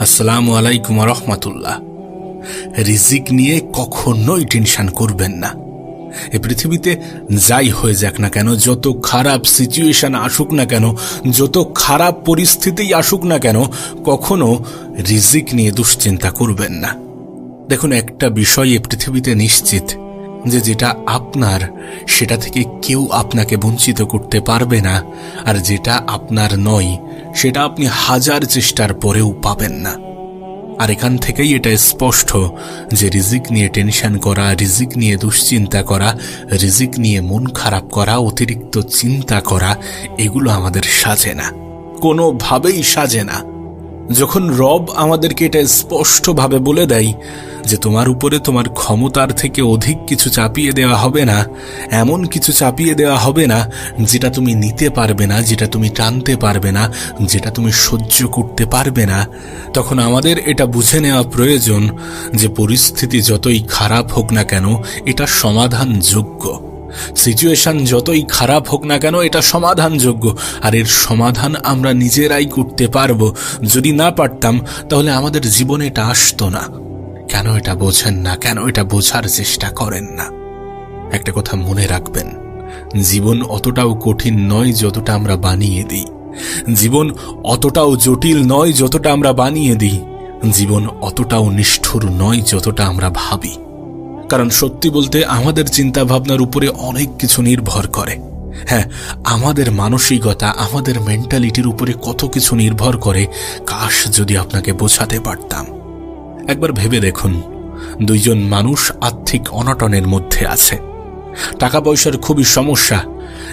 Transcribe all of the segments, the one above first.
আসসালামু আলাইকুম রহমাতুল্লাহ। রিজিক নিয়ে কখনোই টেনশন করবেন না। এ পৃথিবীতে যাই হয়ে যাক না কেন, যত খারাপ সিচুয়েশন আসুক না কেন, যত খারাপ পরিস্থিতিই আসুক না কেন, কখনো রিজিক নিয়ে দুশ্চিন্তা করবেন না। দেখুন, একটা বিষয় এ পৃথিবীতে নিশ্চিত যে যেটা আপনার, সেটা থেকে কেউ আপনাকে বঞ্চিত করতে পারবে না, আর যেটা আপনার নয় সেটা আপনি হাজার চেষ্টার পরেও পাবেন না। আর এখান থেকেই এটা স্পষ্ট যে রিজিক নিয়ে টেনশন করা, রিজিক নিয়ে দুশ্চিন্তা করা, রিজিক নিয়ে মন খারাপ করা, অতিরিক্ত চিন্তা করা, এগুলো আমাদের সাজে না। কোনোভাবেই সাজে না। যখন রব আমাদেরকে এটা স্পষ্টভাবে বলে দেয় যে তোমার উপরে তোমার ক্ষমতার থেকে অধিক কিছু চাপিয়ে দেওয়া হবে না, এমন কিছু চাপিয়ে দেওয়া হবে না যেটা তুমি নিতে পারবে না, যেটা তুমি টানতে পারবে না, যেটা তুমি সহ্য করতে পারবে না। তখন আমাদের এটা বুঝে নেওয়া প্রয়োজন যে পরিস্থিতি যতই খারাপ হোক না কেন, এটা সমাধানযোগ্য। সিচুয়েশন যতই খারাপ হোক না কেন, এটা সমাধানযোগ্য। আর এর সমাধান আমরা নিজেরাই করতে পারব। যদি না পারতাম, তাহলে আমাদের জীবনে এটা আসতো না। কেন এটা বোঝেন না? কেন এটা বোঝার চেষ্টা করেন না? একটা কথা মনে রাখবেন। জীবন অতটাও কঠিন নয় যতটা আমরা বানিয়ে দিই। জীবন অতটাও জটিল নয় যতটা আমরা বানিয়ে দিই। জীবন অতটাও নিষ্ঠুর নয় যতটা আমরা ভাবি। কারণ সত্যি বলতে আমাদের চিন্তা ভাবনার উপরে অনেক কিছু নির্ভর করে। হ্যাঁ আমাদের মানসিকতা, আমাদের মেন্টালিটির উপরে কত কিছু নির্ভর করে, কাশ যদি আপনাকে বোঝাতে পারতাম। একবার ভেবে দেখুন, দুইজন মানুষ আর্থিক অনটনের মধ্যে আছে। টাকা পয়সার খুবই সমস্যা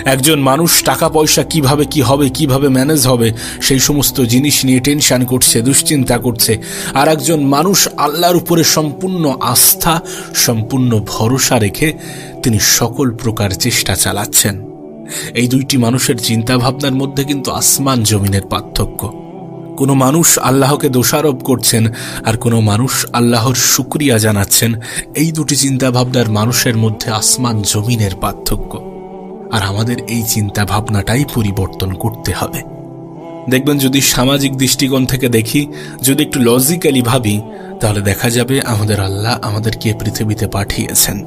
একজন মানুষ টাকা পয়সা কীভাবে কি হবে, কীভাবে ম্যানেজ হবে, সেই সমস্ত জিনিস নিয়ে টেনশন করছে, দুশ্চিন্তা করছে। আর একজন মানুষ আল্লাহর উপরে সম্পূর্ণ আস্থা, সম্পূর্ণ ভরসা রেখে তিনি সকল প্রকার চেষ্টা চালাচ্ছেন। এই দুইটি মানুষের চিন্তা ভাবনার মধ্যে কিন্তু আসমান জমিনের পার্থক্য। কোনো মানুষ আল্লাহকে দোষারোপ করছেন, আর কোনো মানুষ আল্লাহর শুক্রিয়া জানাচ্ছেন। এই দুটি চিন্তা ভাবনার মানুষের মধ্যে আসমান জমিনের পার্থক্য। আর আমাদের এই চিন্তা ভাবনাটাই পরিবর্তন করতে হবে। দেখবেন যদি সামাজিক দৃষ্টিকোণ থেকে দেখি, যদি একটু লজিক্যালি ভাবি, তাহলে দেখা যাবে আমাদের আল্লাহ আমাদেরকে পৃথিবীতে পাঠিয়েছেন।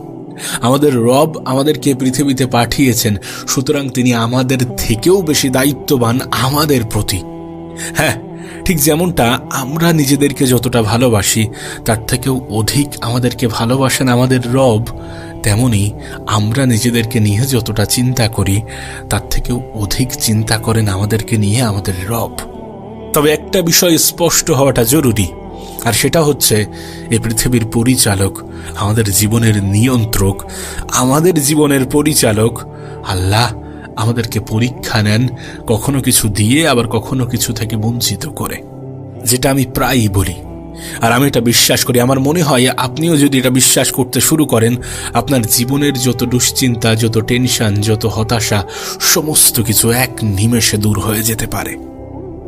আমাদের রব আমাদেরকে পৃথিবীতে পাঠিয়েছেন, সুতরাং তিনি আমাদের থেকেও বেশি দায়িত্ববান আমাদের প্রতি। হ্যাঁ ঠিক যেমনটা আমরা নিজেদেরকে যতটা ভালোবাসি, তার থেকেও অধিক আমাদেরকে ভালোবাসেন আমাদের রব, তেমনি আমরা নিজেদেরকে নিয়ে যতটা চিন্তা করি, তার থেকেও অধিক চিন্তা করেন আমাদেরকে নিয়ে আমাদের রব। তবে একটা বিষয় স্পষ্ট হওয়াটা জরুরি, আর সেটা হচ্ছে এই পৃথিবীর পরিচালক, আমাদের জীবনের নিয়ন্ত্রক, আমাদের জীবনের পরিচালক আল্লাহ। আমাদেরকে পরীক্ষা নেন, কখনো কিছু দিয়ে আবার কখনো কিছু থেকে বঞ্চিত করে। যেটা আমি প্রায়ই বলি। আর আমি এটা বিশ্বাস করি, আমার মনে হয় আপনিও যদি এটা বিশ্বাস করতে শুরু করেন, আপনার জীবনের যত দুশ্চিন্তা, যত টেনশন, যত হতাশা, সমস্ত কিছু এক নিমেষে দূর হয়ে যেতে পারে।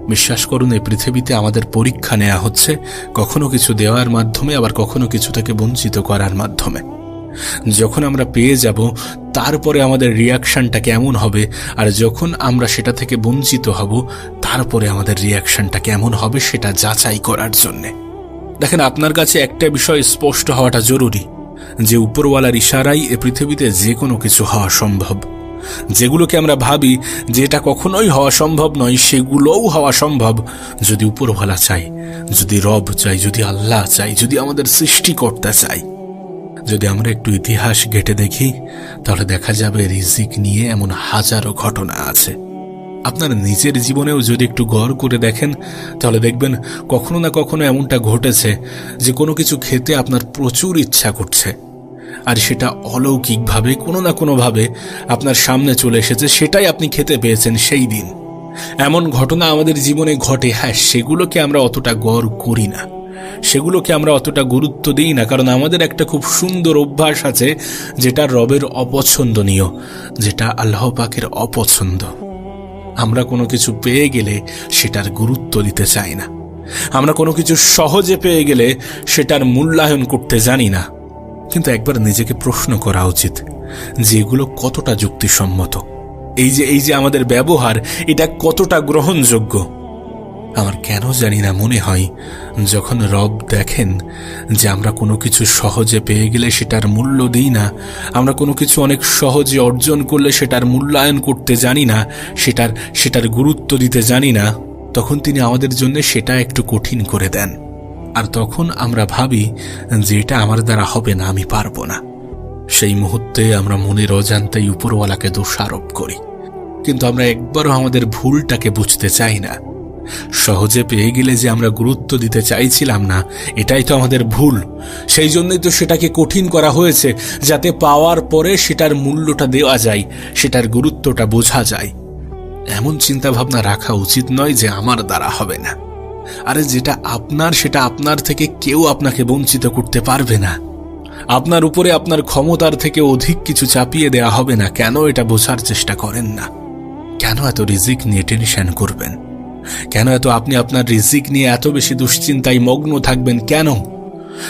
বিশ্বাস করুন, এই পৃথিবীতে আমাদের পরীক্ষা নেওয়া হচ্ছে, কখনো কিছু দেওয়ার মাধ্যমে, আবার কখনো কিছু থেকে বঞ্চিত করার মাধ্যমে। যখন আমরা পেয়ে যাব, তারপরে আমাদের রিয়াকশনটা কেমন হবে? আর যখন আমরা সেটা থেকে বঞ্চিত হব, তারপরে আমাদের রিয়াকশনটা কেমন হবে সেটা যাচাই করার জন্যে। দেখেন, আপনার কাছে একটা বিষয় স্পষ্ট হওয়াটা জরুরি, যে উপরওয়ালার ইশারাই এ পৃথিবীতে যে কোনো কিছু হওয়া সম্ভব। যেগুলোকে আমরা ভাবি যে এটা কখনোই হওয়া সম্ভব নয়, সেগুলোও হওয়া সম্ভব যদি উপরওয়ালা চাই যদি রব চাই যদি আল্লাহ চাই যদি আমাদের সৃষ্টিকর্তা চাই যদি আমরা একটু ইতিহাস ঘেটে দেখি, তাহলে দেখা যাবে রিজিক নিয়ে এমন হাজারো ঘটনা আছে। আপনার নিজের জীবনেও যদি একটু গড় করে দেখেন, তাহলে দেখবেন কখনো না কখনো এমনটা ঘটেছে যে কোনো কিছু খেতে আপনার প্রচুর ইচ্ছা করছে। আর সেটা অলৌকিকভাবে কোনো না কোনোভাবে আপনার সামনে চলে এসেছে, সেটাই আপনি খেতে পেয়েছেন সেই দিন। এমন ঘটনা আমাদের জীবনে ঘটে হ্যাঁ সেগুলোকে আমরা অতটা গড় করি না। সেগুলোকে আমরা অতটা গুরুত্ব দিই না, কারণ আমাদের একটা খুব সুন্দর অভ্যাস আছে যেটা রবের অপছন্দনীয়, যেটা আল্লাহ পাকের অপছন্দ। আমরা কোনো কিছু পেয়ে গেলে সেটার গুরুত্ব দিতে চাই না। আমরা কোনো কিছু সহজে পেয়ে গেলে সেটার মূল্যায়ন করতে জানি না। কিন্তু একবার নিজেকে প্রশ্ন করা উচিত যে এগুলো কতটা যুক্তিসম্মত? এই যে এই যে আমাদের ব্যবহার, এটা কতটা গ্রহণযোগ্য? আমার কেন জানি না মনে হয়। যখন রব দেখেন যে আমরা কোনো কিছু সহজে পেয়ে গেলে সেটার মূল্য দিই না, আমরা কোনো কিছু অনেক সহজে অর্জন করলে সেটার মূল্যায়ন করতে জানি না, সেটার সেটার গুরুত্ব দিতে জানি না, তখন তিনি আমাদের জন্য সেটা একটু কঠিন করে দেন। আর তখন আমরা ভাবি যে এটা আমার দ্বারা হবে না, আমি পারব না। সেই মুহূর্তে আমরা মনের অজান্তেই উপরওয়ালাকে দোষারোপ করি। কিন্তু আমরা একবারও আমাদের ভুলটাকে বুঝতে চাই না। সহজে পেয়ে গেলে যে আমরা গুরুত্ব দিতে চাইছিলাম না, এটাই তো আমাদের ভুল। সেই জন্যই তো সেটাকে কঠিন করা হয়েছে, যাতে পাওয়ার পরে সেটার মূল্যটা দেওয়া যায়, সেটার গুরুত্বটা বোঝা যায়। এমন চিন্তা ভাবনা রাখা উচিত নয় যে আমার দ্বারা হবে না। আরে যেটা আপনার, সেটা আপনার থেকে কেউ আপনাকে বঞ্চিত করতে পারবে না। আপনার উপরে আপনার ক্ষমতার থেকে অধিক কিছু চাপিয়ে দেয়া হবে না, কেন এটা বোঝার চেষ্টা করেন না? কেন এত রিজিক নিয়ে টেনশন করবেন? কেন এত আপনি আপনার রিজিক নিয়ে এত বেশি দুশ্চিন্তায় মগ্ন থাকবেন কেন?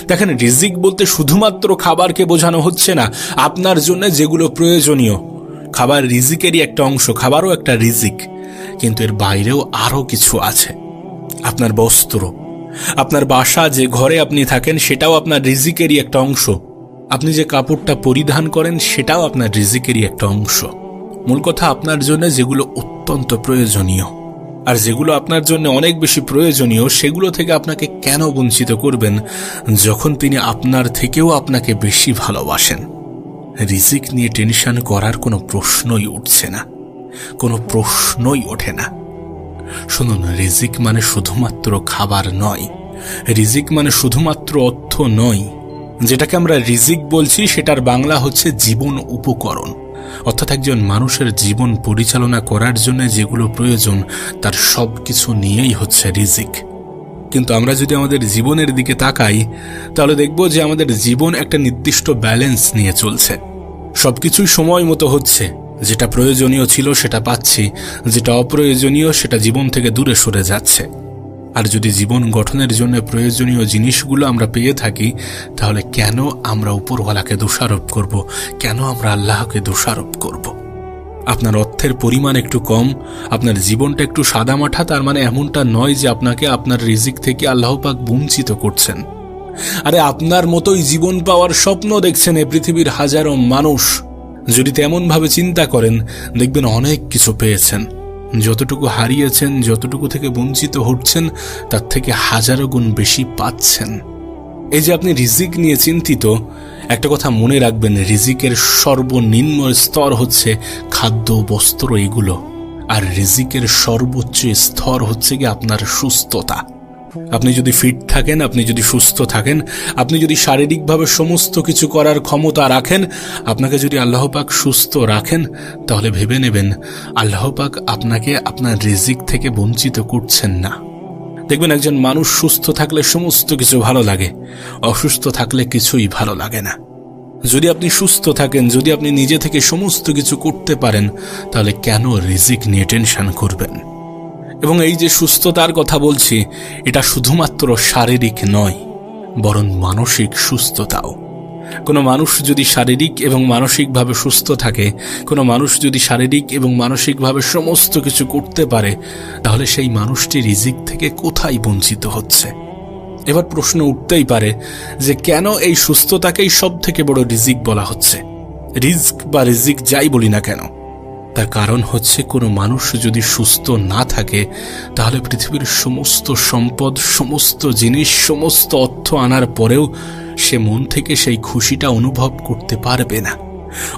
দেখেন, রিজিক বলতে শুধুমাত্র খাবারকে বোঝানো হচ্ছে না, আপনার জন্য যেগুলো প্রয়োজনীয়। খাবার রিজিকেরই একটা অংশ, খাবারও একটা রিজিক। কিন্তু এর বাইরেও আরও কিছু আছে। আপনার বস্ত্র, আপনার বাসা, যে ঘরে আপনি থাকেন, সেটাও আপনার রিজিকেরই একটা অংশ। আপনি যে কাপড়টা পরিধান করেন, সেটাও আপনার রিজিকেরই একটা অংশ। মূল কথা, আপনার জন্য যেগুলো অত্যন্ত প্রয়োজনীয়। আর যেগুলো আপনার জন্য অনেক বেশি প্রয়োজনীয়, সেগুলো থেকে আপনাকে কেন বঞ্চিত করবেন যখন তিনি আপনার থেকেও আপনাকে বেশি ভালোবাসেন? রিজিক নিয়ে টেনশন করার কোনো প্রশ্নই উঠছে না। কোনো প্রশ্নই ওঠে না। শুনুন, রিজিক মানে শুধুমাত্র খাবার নয়। রিজিক মানে শুধুমাত্র অর্থ নয়। যেটাকে আমরা রিজিক বলছি, সেটার বাংলা হচ্ছে জীবন উপকরণ। অর্থাৎ একজন মানুষের জীবন পরিচালনা করার জন্য যেগুলো প্রয়োজন, তার সব কিছু নিয়েই হচ্ছে রিজিক। কিন্তু আমরা যদি আমাদের জীবনের দিকে তাকাই, তাহলে দেখব যে আমাদের জীবন একটা নির্দিষ্ট ব্যালেন্স নিয়ে চলছে। সবকিছুই সময় মতো হচ্ছে। যেটা প্রয়োজনীয় ছিল সেটা পাচ্ছি, যেটা অপ্রয়োজনীয় সেটা জীবন থেকে দূরে সরে যাচ্ছে। আর যদি জীবন গঠনের জন্য প্রয়োজনীয় জিনিসগুলো আমরা পেয়ে থাকি, তাহলে কেন আমরা উপরওয়ালাকে দোষারোপ করব? কেন আমরা আল্লাহকে দোষারোপ করব? আপনার অর্থের পরিমাণ একটু কম, আপনার জীবনটা একটু সাদামাঠা, তার মানে এমনটা নয় যে আপনাকে আপনার রিজিক থেকে আল্লাহ পাক বঞ্চিত করছেন। আরে আপনার মতোই জীবন পাওয়ার স্বপ্ন দেখছেন এ পৃথিবীর হাজারো মানুষ। যদি তেমনভাবে চিন্তা করেন, দেখবেন অনেক কিছু পেয়েছেন। যতটুকু হারিয়েছেন, যতটুকু থেকে বঞ্চিত হচ্ছেন, তার থেকে হাজারো গুণ বেশি পাচ্ছেন। এই যে আপনি রিজিক নিয়ে চিন্তিত, একটা কথা মনে রাখবেন, রিজিকের সর্বনিম্ন স্তর হচ্ছে খাদ্য, বস্ত্র, এগুলো। আর রিজিকের সর্বোচ্চ স্তর হচ্ছে কি আপনার সুস্থতা। আপনি যদি ফিট থাকেন, আপনি যদি সুস্থ থাকেন, আপনি যদি শারীরিকভাবে সমস্ত কিছু করার ক্ষমতা রাখেন, আপনাকে যদি আল্লাহ পাক সুস্থ রাখেন, তাহলে ভেবে নেবেন আল্লাহ পাক আপনাকে আপনার রিজিক থেকে বঞ্চিত করছেন না। দেখবেন একজন মানুষ সুস্থ থাকলে সমস্ত কিছু ভালো লাগে, অসুস্থ থাকলে কিছুই ভালো লাগে না। যদি আপনি সুস্থ থাকেন, যদি আপনি নিজে থেকে সমস্ত কিছু করতে পারেন, তাহলে কেন রিজিক নিয়ে টেনশন করবেন? এবং এই যে সুস্থতার কথা বলছি, এটা শুধুমাত্র শারীরিক নয়, বরং মানসিক সুস্থতাও। কোনো মানুষ যদি শারীরিক এবং মানসিকভাবে সুস্থ থাকে, কোনো মানুষ যদি শারীরিক এবং মানসিকভাবে সমস্ত কিছু করতে পারে, তাহলে সেই মানুষটি রিজিক থেকে কোথায় বঞ্চিত হচ্ছে? এবার প্রশ্ন উঠতেই পারে যে কেন এই সুস্থতাকেই সব থেকে বড় রিজিক বলা হচ্ছে? রিস্ক বা রিজিক যাই বলি না কেন তার কারণ হচ্ছে কোনো মানুষ যদি সুস্থ না থাকে, তাহলে পৃথিবীর সমস্ত সম্পদ, সমস্ত জিনিস, সমস্ত অর্থ আনার পরেও সে মন থেকে সেই খুশিটা অনুভব করতে পারবে না।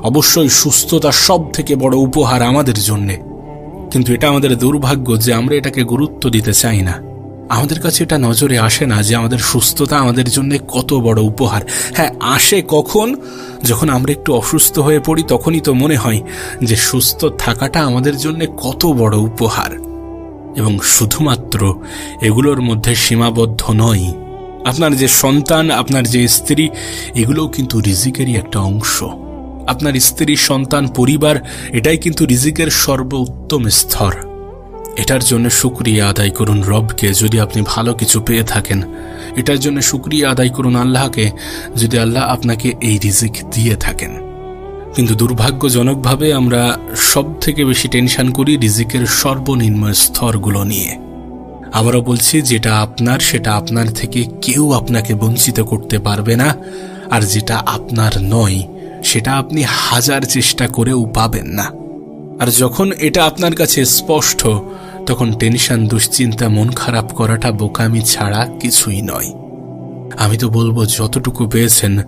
অবশ্যই সুস্থতা সব থেকে বড় উপহার আমাদের জন্যে। কিন্তু এটা আমাদের দুর্ভাগ্য যে আমরা এটাকে গুরুত্ব দিতে চাই না। আমাদের কাছে এটা নজরে আসে না যে আমাদের সুস্থতা আমাদের জন্য কত বড় উপহার। হ্যাঁ আসে কখন? যখন আমরা একটু অসুস্থ হয়ে পড়ি, তখনই তো মনে হয় যে সুস্থ থাকাটা আমাদের জন্য কত বড় উপহার। এবং শুধুমাত্র এগুলোর মধ্যে সীমাবদ্ধ নয়, আপনার যে সন্তান, আপনার যে স্ত্রী, এগুলোও কিন্তু রিজিকেরই একটা অংশ। আপনার স্ত্রী, সন্তান, পরিবার, এটাই কিন্তু রিজিকের সর্বোত্তম স্তর। এটার জন্য শুক্রিয়া আদায় করুন রবকে যদি আপনি ভালো কিছু পেয়ে থাকেন। এটার জন্য শুক্রিয়া আদায় করুন আল্লাহকে যদি আল্লাহ আপনাকে এই রিজিক দিয়ে থাকেন। কিন্তু দুর্ভাগ্যজনকভাবে আমরা সব থেকে বেশি টেনশন করি রিজিকের সর্বনিম্ন স্তরগুলো নিয়ে। আবারও বলছি, যেটা আপনার, সেটা আপনার থেকে কেউ আপনাকে বঞ্চিত করতে পারবে না। আর যেটা আপনার নয়, সেটা আপনি হাজার চেষ্টা করেও পাবেন না। আর যখন এটা আপনার কাছে স্পষ্ট তখন টেনশন, দুশ্চিন্তা, মন খারাপ করাটা বোকামি ছাড়া কিছুই নয়। আমি তো বলব, যতটুকু পেয়েছেন,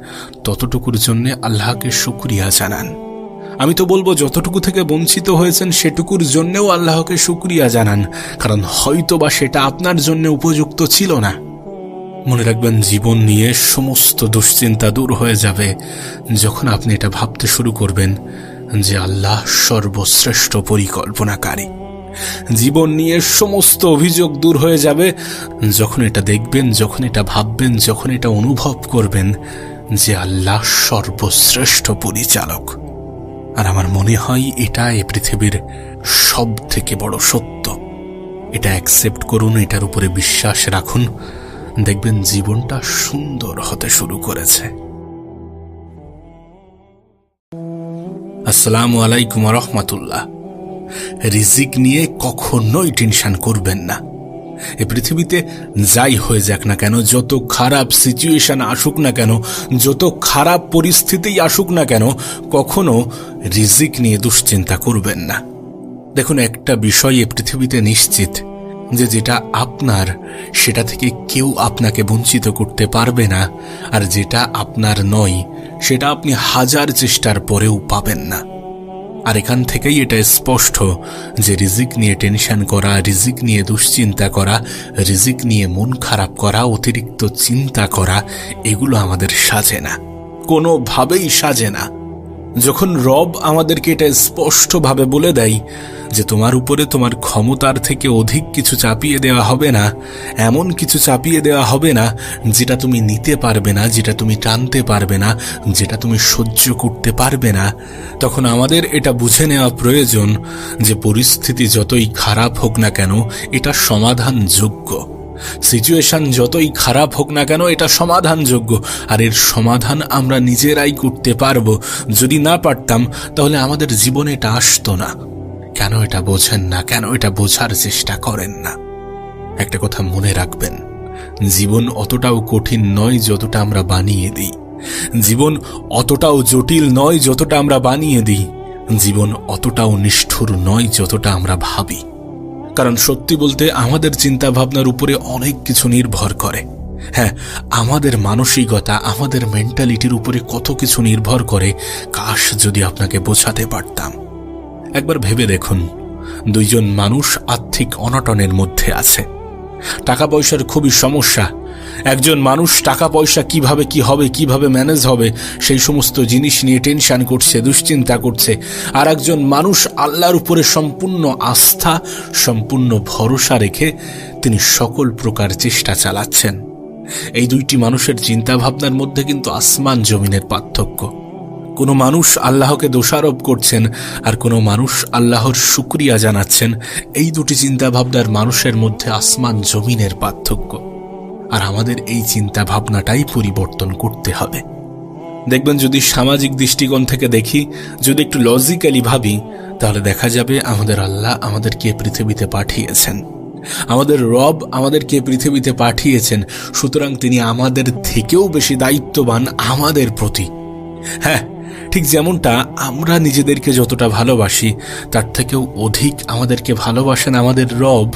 ততটুকুর জন্য আল্লাহকে শুক্রিয়া জানান। আমি তো বলব, যতটুকু থেকে বঞ্চিত হয়েছেন, সেটুকুর জন্যেও আল্লাহকে শুক্রিয়া জানান, কারণ হয়তো বা সেটা আপনার জন্য উপযুক্ত ছিল না। মনে রাখবেন, জীবন নিয়ে সমস্ত দুশ্চিন্তা দূর হয়ে যাবে যখন আপনি এটা ভাবতে শুরু করবেন যে আল্লাহ সর্বশ্রেষ্ঠ পরিকল্পনাকারী। জীবন নিয়ে সমস্ত অভিযোগ দূর হয়ে যাবে। যখন এটা দেখবেন, যখন এটা ভাববেন, যখন এটা অনুভব করবেন যে আল্লাহ সর্বশ্রেষ্ঠ পরিচালক। আর আমার মনে হয় এটা এ পৃথিবীর সব থেকে বড় সত্য। এটা অ্যাকসেপ্ট করুন, এটার উপরে বিশ্বাস রাখুন। দেখবেন জীবনটা সুন্দর হতে শুরু করেছে। আসসালামু আলাইকুম রহমাতুল্লাহ। রিজিক নিয়ে কখনোই টেনশন করবেন না। এ পৃথিবীতে যাই হয়ে যাক না কেন, যত খারাপ সিচুয়েশন আসুক না কেন, যত খারাপ পরিস্থিতিই আসুক না কেন, কখনো রিজিক নিয়ে দুশ্চিন্তা করবেন না। দেখুন, একটা বিষয় এ পৃথিবীতে নিশ্চিত যে যেটা আপনার, সেটা থেকে কেউ আপনাকে বঞ্চিত করতে পারবে না, আর যেটা আপনার নয়, সেটা আপনি হাজার চেষ্টার পরেও পাবেন না। আর এখান থেকেই এটা স্পষ্ট যে রিজিক নিয়ে টেনশন করা, রিজিক নিয়ে দুশ্চিন্তা করা, রিজিক নিয়ে মন খারাপ করা, অতিরিক্ত চিন্তা করা, এগুলো আমাদের সাজে না। কোনোভাবেই সাজে না। যখন রব আমাদেরকে এটা স্পষ্টভাবে বলে দেয় যে তোমার উপরে তোমার ক্ষমতার থেকে অধিক কিছু চাপিয়ে দেওয়া হবে না, এমন কিছু চাপিয়ে দেওয়া হবে না যেটা তুমি নিতে পারবে না, যেটা তুমি টানতে পারবে না, যেটা তুমি সহ্য করতে পারবে না। তখন আমাদের এটা বুঝে নেওয়া প্রয়োজন যে পরিস্থিতি যতই খারাপ হোক না কেন, এটা সমাধানযোগ্য। সিচুয়েশন যতই খারাপ হোক না কেন, এটা সমাধানযোগ্য। আর এর সমাধান আমরা নিজেরাই করতে পারব। যদি না পারতাম, তাহলে আমাদের জীবনে এটা আসতো না। কেন এটা বোঝেন না? কেন এটা বোঝার চেষ্টা করেন না? একটা কথা মনে রাখবেন। জীবন অতটাও কঠিন নয় যতটা আমরা বানিয়ে দিই। জীবন অতটাও জটিল নয় যতটা আমরা বানিয়ে দিই। জীবন অতটাও নিষ্ঠুর নয় যতটা আমরা ভাবি। কারণ সত্যি বলতে আমাদের চিন্তা ভাবনার উপরে অনেক কিছু নির্ভর করে। হ্যাঁ আমাদের মানসিকতা, আমাদের মেন্টালিটির উপরে কত কিছু নির্ভর করে, কাশ যদি আপনাকে বোঝাতে পারতাম। একবার ভেবে দেখুন, দুইজন মানুষ আর্থিক অনটনের মধ্যে আছে। টাকা পয়সার খুবই সমস্যা একজন মানুষ টাকা পয়সা কীভাবে কি হবে, কীভাবে ম্যানেজ হবে, সেই সমস্ত জিনিস নিয়ে টেনশন করছে, দুশ্চিন্তা করছে। আর একজন মানুষ আল্লাহর উপরে সম্পূর্ণ আস্থা, সম্পূর্ণ ভরসা রেখে তিনি সকল প্রকার চেষ্টা চালাচ্ছেন। এই দুইটি মানুষের চিন্তাভাবনার মধ্যে কিন্তু আসমান জমিনের পার্থক্য। কোনো মানুষ আল্লাহকে দোষারোপ করছেন, আর কোনো মানুষ আল্লাহর শুক্রিয়া জানাচ্ছেন। এই দুটি চিন্তাভাবনার মানুষের মধ্যে আসমান জমিনের পার্থক্য। আর আমাদের এই চিন্তা ভাবনাটাই পরিবর্তন করতে হবে। দেখবেন যদি সামাজিক দৃষ্টিকোণ থেকে দেখি, যদি একটু লজিক্যালি ভাবি, তাহলে দেখা যাবে আমাদের আল্লাহ আমাদেরকে পৃথিবীতে পাঠিয়েছেন। আমাদের রব আমাদেরকে পৃথিবীতে পাঠিয়েছেন, সুতরাং তিনি আমাদের থেকেও বেশি দায়িত্ববান আমাদের প্রতি। হ্যাঁ ঠিক যেমনটা আমরা নিজেদেরকে যতটা ভালোবাসি, তার থেকেও অধিক আমাদেরকে ভালোবাসেন আমাদের রব,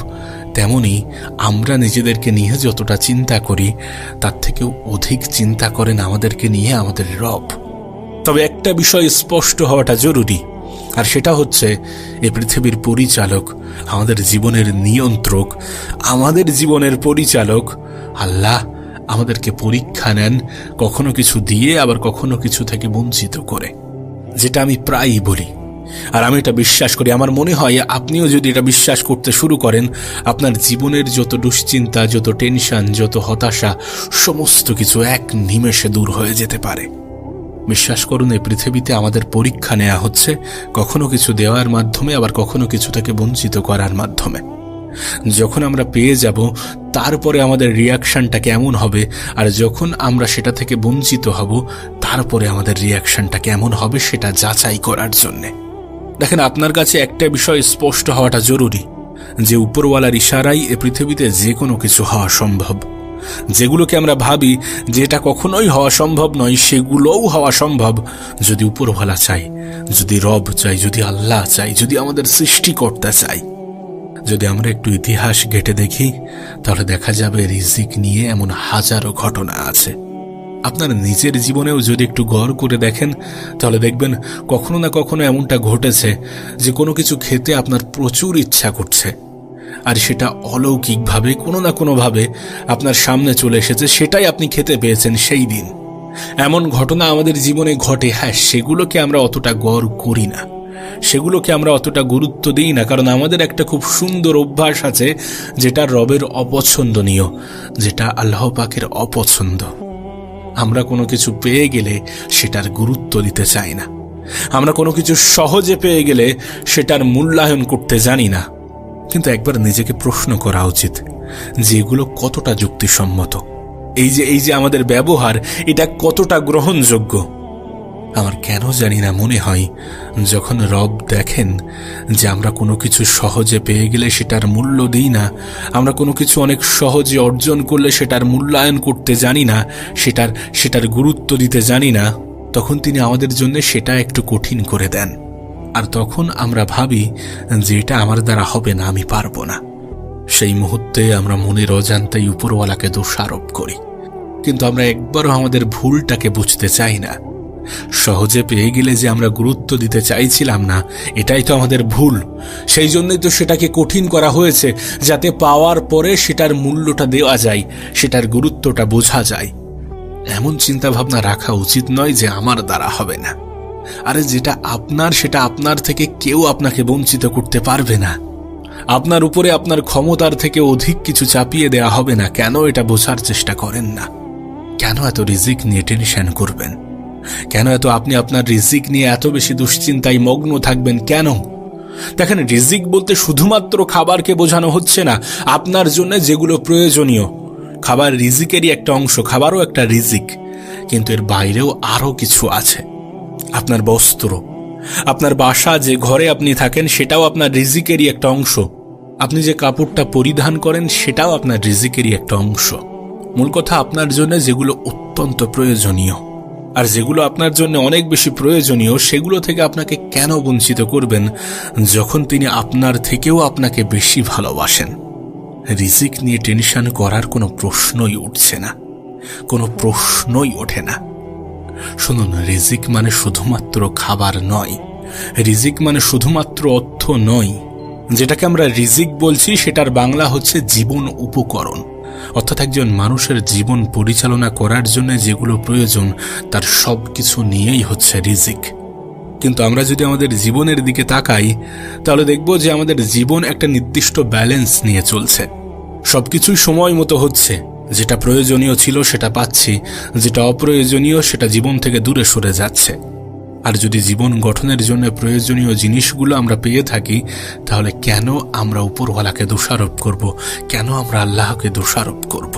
তেমনি আমরা নিজেদেরকে নিয়ে যতটা চিন্তা করি, তার থেকেও অধিক চিন্তা করেন আমাদেরকে নিয়ে আমাদের রব। তবে একটা বিষয় স্পষ্ট হওয়াটা জরুরি, আর সেটা হচ্ছে এ পৃথিবীর পরিচালক, আমাদের জীবনের নিয়ন্ত্রক, আমাদের জীবনের পরিচালক আল্লাহ। আমাদেরকে পরীক্ষা নেন, কখনো কিছু দিয়ে আবার কখনো কিছু থেকে বঞ্চিত করে। যেটা আমি প্রায়ই বলি। আর আমি এটা বিশ্বাস করি, আমার মনে হয় আপনিও যদি এটা বিশ্বাস করতে শুরু করেন, আপনার জীবনের যত দুশ্চিন্তা, যত টেনশন, যত হতাশা, সমস্ত কিছু এক নিমেষে দূর হয়ে যেতে পারে। বিশ্বাস করুন, এই পৃথিবীতে আমাদের পরীক্ষা নেওয়া হচ্ছে, কখনো কিছু দেওয়ার মাধ্যমে, আবার কখনো কিছু থেকে বঞ্চিত করার মাধ্যমে। যখন আমরা পেয়ে যাব, তারপরে আমাদের রিয়াকশনটা কেমন হবে? আর যখন আমরা সেটা থেকে বঞ্চিত হব, তারপরে আমাদের রিয়াকশনটা কেমন হবে সেটা যাচাই করার জন্যে। দেখেন, আপনার কাছে একটা বিষয় স্পষ্ট হওয়াটা জরুরি, যে উপরওয়ালার ইশারাই এ পৃথিবীতে যে কোনো কিছু হওয়া সম্ভব। যেগুলোকে আমরা ভাবি যে এটা কখনোই হওয়া সম্ভব নয়, সেগুলোও হওয়া সম্ভব যদি উপরওয়ালা চাই যদি রব চাই যদি আল্লাহ চাই যদি আমাদের সৃষ্টিকর্তা চাই যদি আমরা একটু ইতিহাস ঘেটে দেখি, তাহলে দেখা যাবে রিজিক নিয়ে এমন হাজারো ঘটনা আছে। আপনার নিজের জীবনেও যদি একটু গড় করে দেখেন, তাহলে দেখবেন কখনো না কখনো এমনটা ঘটেছে যে কোনো কিছু খেতে আপনার প্রচুর ইচ্ছা করছে। আর সেটা অলৌকিকভাবে কোনো না কোনোভাবে আপনার সামনে চলে এসেছে, সেটাই আপনি খেতে পেয়েছেন সেই দিন। এমন ঘটনা আমাদের জীবনে ঘটে হ্যাঁ সেগুলোকে আমরা অতটা গড় করি না। সেগুলোকে আমরা অতটা গুরুত্ব দিই না, কারণ আমাদের একটা খুব সুন্দর অভ্যাস আছে যেটা রবের অপছন্দনীয়, যেটা আল্লাহ পাকের অপছন্দ। আমরা কোনো কিছু পেয়ে গেলে সেটার গুরুত্ব দিতে চাই না। আমরা কোনো কিছু সহজে পেয়ে গেলে সেটার মূল্যায়ন করতে জানি না। কিন্তু একবার নিজেকে প্রশ্ন করা উচিত যে এগুলো কতটা যুক্তিসম্মত? এই যে এই যে আমাদের ব্যবহার, এটা কতটা গ্রহণযোগ্য? আমার কেন জানি না মনে হয়। যখন রব দেখেন যে আমরা কোনো কিছু সহজে পেয়ে গেলে সেটার মূল্য দিই না, আমরা কোনো কিছু অনেক সহজে অর্জন করলে সেটার মূল্যায়ন করতে জানি না, সেটার সেটার গুরুত্ব দিতে জানি না, তখন তিনি আমাদের জন্য সেটা একটু কঠিন করে দেন। আর তখন আমরা ভাবি যে এটা আমার দ্বারা হবে না, আমি পারব না। সেই মুহূর্তে আমরা মনের অজান্তেই উপরওয়ালাকে দোষারোপ করি। কিন্তু আমরা একবারও আমাদের ভুলটাকে বুঝতে চাই না। সহজে পেয়ে গেলে যে আমরা গুরুত্ব দিতে চাইছিলাম না, এটাই তো আমাদের ভুল। সেই জন্যই তো সেটাকে কঠিন করা হয়েছে, যাতে পাওয়ার পরে সেটার মূল্যটা দেওয়া যায়, সেটার গুরুত্বটা বোঝা যায়। এমন চিন্তা ভাবনা রাখা উচিত নয় যে আমার দ্বারা হবে না। আরে যেটা আপনার, সেটা আপনার থেকে কেউ আপনাকে বঞ্চিত করতে পারবে না। আপনার উপরে আপনার ক্ষমতার থেকে অধিক কিছু চাপিয়ে দেয়া হবে না, কেন এটা বোঝার চেষ্টা করেন না? কেন এত রিজিক নিয়ে টেনশন করবেন? কেন এত আপনি আপনার রিজিক নিয়ে এত বেশি দুশ্চিন্তায় মগ্ন থাকবেন কেন? দেখেন, রিজিক বলতে শুধুমাত্র খাবারকে বোঝানো হচ্ছে না, আপনার জন্য যেগুলো প্রয়োজনীয়। খাবার রিজিকেরই একটা অংশ, খাবারও একটা রিজিক। কিন্তু এর বাইরেও আরও কিছু আছে। আপনার বস্ত্র, আপনার বাসা, যে ঘরে আপনি থাকেন, সেটাও আপনার রিজিকেরই একটা অংশ। আপনি যে কাপড়টা পরিধান করেন, সেটাও আপনার রিজিকেরই একটা অংশ। মূল কথা, আপনার জন্য যেগুলো অত্যন্ত প্রয়োজনীয়। আর যেগুলো আপনার জন্য অনেক বেশি প্রয়োজনীয়, সেগুলো থেকে আপনাকে কেন বঞ্চিত করবেন যখন তিনি আপনার থেকেও আপনাকে বেশি ভালোবাসেন? রিজিক নিয়ে টেনশন করার কোনো প্রশ্নই উঠছে না। কোনো প্রশ্নই ওঠে না। শুনুন, রিজিক মানে শুধুমাত্র খাবার নয়। রিজিক মানে শুধুমাত্র অর্থ নয়। যেটাকে আমরা রিজিক বলছি, সেটার বাংলা হচ্ছে জীবন উপকরণ। অর্থাৎ একজন মানুষের জীবন পরিচালনা করার জন্য যেগুলো প্রয়োজন, তার সব কিছু নিয়েই হচ্ছে রিজিক। কিন্তু আমরা যদি আমাদের জীবনের দিকে তাকাই, তাহলে দেখব যে আমাদের জীবন একটা নির্দিষ্ট ব্যালেন্স নিয়ে চলছে। সব কিছুই সময় মতো হচ্ছে। যেটা প্রয়োজনীয় ছিল সেটা পাচ্ছি, যেটা অপ্রয়োজনীয় সেটা জীবন থেকে দূরে সরে যাচ্ছে। আর যদি জীবন গঠনের জন্য প্রয়োজনীয় জিনিসগুলো আমরা পেয়ে থাকি, তাহলে কেন আমরা উপরওয়ালাকে দোষারোপ করব? কেন আমরা আল্লাহকে দোষারোপ করব?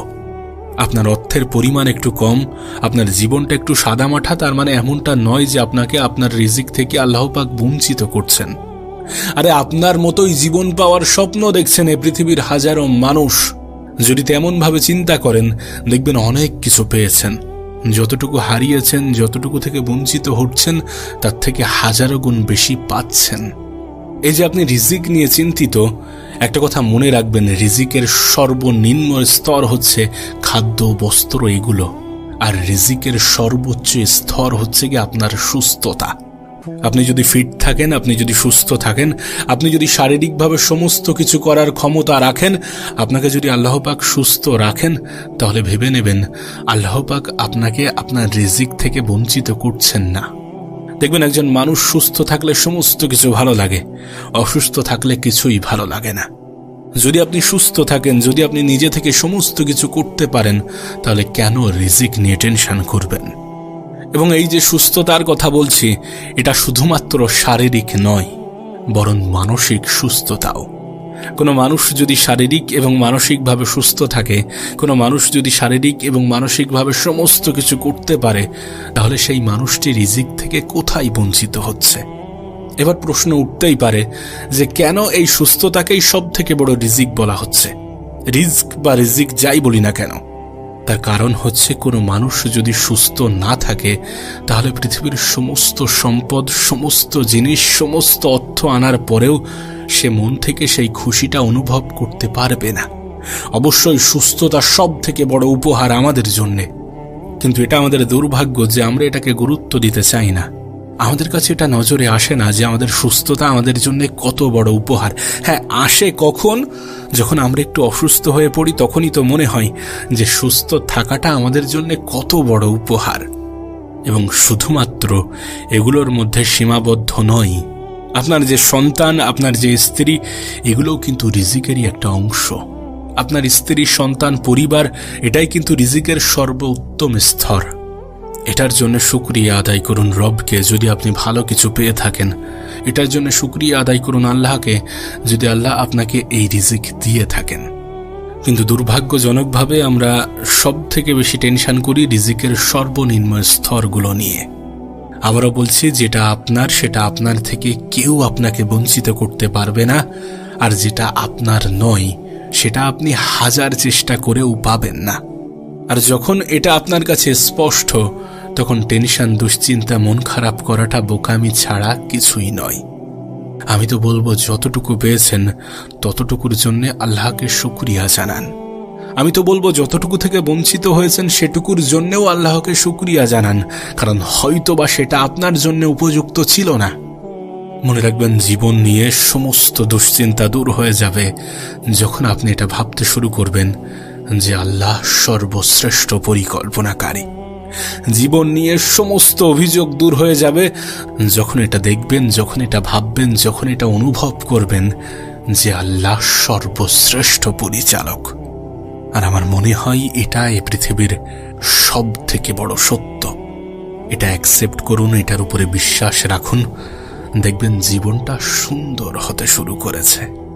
আপনার অর্থের পরিমাণ একটু কম, আপনার জীবনটা একটু সাদামাঠা, তার মানে এমনটা নয় যে আপনাকে আপনার রিজিক থেকে আল্লাহ পাক বঞ্চিত করছেন। আরে আপনার মতোই জীবন পাওয়ার স্বপ্ন দেখছেন এ পৃথিবীর হাজারো মানুষ। যদি তেমনভাবে চিন্তা করেন, দেখবেন অনেক কিছু পেয়েছেন। যতটুকু হারিয়েছেন, যতটুকু থেকে বঞ্চিত হচ্ছেন, তার থেকে হাজারো গুণ বেশি পাচ্ছেন। এই যে আপনি রিজিক নিয়ে চিন্তিত, একটা কথা মনে রাখবেন, রিজিকের সর্বনিম্ন স্তর হচ্ছে খাদ্য, বস্ত্র, এগুলো। আর রিজিকের সর্বোচ্চ স্তর হচ্ছে কি আপনার সুস্থতা। আপনি যদি ফিট থাকেন, আপনি যদি সুস্থ থাকেন, আপনি যদি শারীরিকভাবে সমস্ত কিছু করার ক্ষমতা রাখেন, আপনাকে যদি আল্লাহ পাক সুস্থ রাখেন, তাহলে ভেবে নেবেন, আল্লাহ পাক আপনাকে আপনার রিজিক থেকে বঞ্চিত করছেন না। দেখবেন একজন মানুষ সুস্থ থাকলে সমস্ত কিছু ভালো লাগে, অসুস্থ থাকলে কিছুই ভালো লাগে না। যদি আপনি সুস্থ থাকেন, যদি আপনি নিজে থেকে সমস্ত কিছু করতে পারেন, তাহলে কেন রিজিক নিয়ে টেনশন করবেন? এবং এই যে সুস্থতার কথা বলছি, এটা শুধুমাত্র শারীরিক নয়, বরং মানসিক সুস্থতাও। কোনো মানুষ যদি শারীরিক এবং মানসিকভাবে সুস্থ থাকে, কোনো মানুষ যদি শারীরিক এবং মানসিকভাবে সমস্ত কিছু করতে পারে, তাহলে সেই মানুষটি রিজিক থেকে কোথায় বঞ্চিত হচ্ছে? এবার প্রশ্ন উঠতেই পারে যে কেন এই সুস্থতাকেই সব থেকে বড় রিজিক বলা হচ্ছে? রিস্ক বা রিজিক যাই বলি না কেন তার কারণ হচ্ছে কোনো মানুষ যদি সুস্থ না থাকে, তাহলে পৃথিবীর সমস্ত সম্পদ, সমস্ত জিনিস, সমস্ত অর্থ আনার পরেও সে মন থেকে সেই খুশিটা অনুভব করতে পারবে না। অবশ্যই সুস্থতা সব থেকে বড় উপহার আমাদের জন্যে। কিন্তু এটা আমাদের দুর্ভাগ্য যে আমরা এটাকে গুরুত্ব দিতে চাই না। আমাদের কাছে এটা নজরে আসে না যে আমাদের সুস্থতা আমাদের জন্য কত বড় উপহার। হ্যাঁ আসে কখন? যখন আমরা একটু অসুস্থ হয়ে পড়ি, তখনই তো মনে হয় যে সুস্থ থাকাটা আমাদের জন্য কত বড় উপহার। এবং শুধুমাত্র এগুলোর মধ্যে সীমাবদ্ধ নয়, আপনার যে সন্তান, আপনার যে স্ত্রী, এগুলোও কিন্তু রিজিকেরই একটা অংশ। আপনার স্ত্রী, সন্তান, পরিবার, এটাই কিন্তু রিজিকের সর্বোত্তম স্তর। এটার জন্য শুক্রিয়া আদায় করুন রবকে যদি আপনি ভালো কিছু পেয়ে থাকেন। এটার জন্য শুক্রিয়া আদায় করুন আল্লাহকে যদি আল্লাহ আপনাকে এই রিজিক দিয়ে থাকেন। কিন্তু দুর্ভাগ্যজনকভাবে আমরা সব থেকে বেশি টেনশন করি রিজিকের সর্বনিম্ন স্তরগুলো নিয়ে। আবারও বলছি, যেটা আপনার, সেটা আপনার থেকে কেউ আপনাকে বঞ্চিত করতে পারবে না। আর যেটা আপনার নয়, সেটা আপনি হাজার চেষ্টা করেও পাবেন না। আর যখন এটা আপনার কাছে স্পষ্ট তখন টেনশন, দুশ্চিন্তা, মন খারাপ করাটা বোকামি ছাড়া কিছুই নয়। আমি তো বলব, যতটুকু পেয়েছেন, ততটুকুর জন্য আল্লাহকে শুক্রিয়া জানান। আমি তো বলব, যতটুকু থেকে বঞ্চিত হয়েছেন, সেটুকুর জন্যেও আল্লাহকে শুক্রিয়া জানান, কারণ হয়তো বা সেটা আপনার জন্য উপযুক্ত ছিল না। মনে রাখবেন, জীবন নিয়ে সমস্ত দুশ্চিন্তা দূর হয়ে যাবে যখন আপনি এটা ভাবতে শুরু করবেন যে আল্লাহ সর্বশ্রেষ্ঠ পরিকল্পনাকারী। জীবন নিয়ে সমস্ত অভিযোগ দূর হয়ে যাবে। যখন এটা দেখবেন, যখন এটা ভাববেন, যখন এটা অনুভব করবেন যে আল্লাহ সর্বশ্রেষ্ঠ পরিচালক। আর আমার মনে হয় এটা এ পৃথিবীর সব থেকে বড় সত্য। এটা অ্যাকসেপ্ট করুন, এটার উপরে বিশ্বাস রাখুন। দেখবেন জীবনটা সুন্দর হতে শুরু করেছে।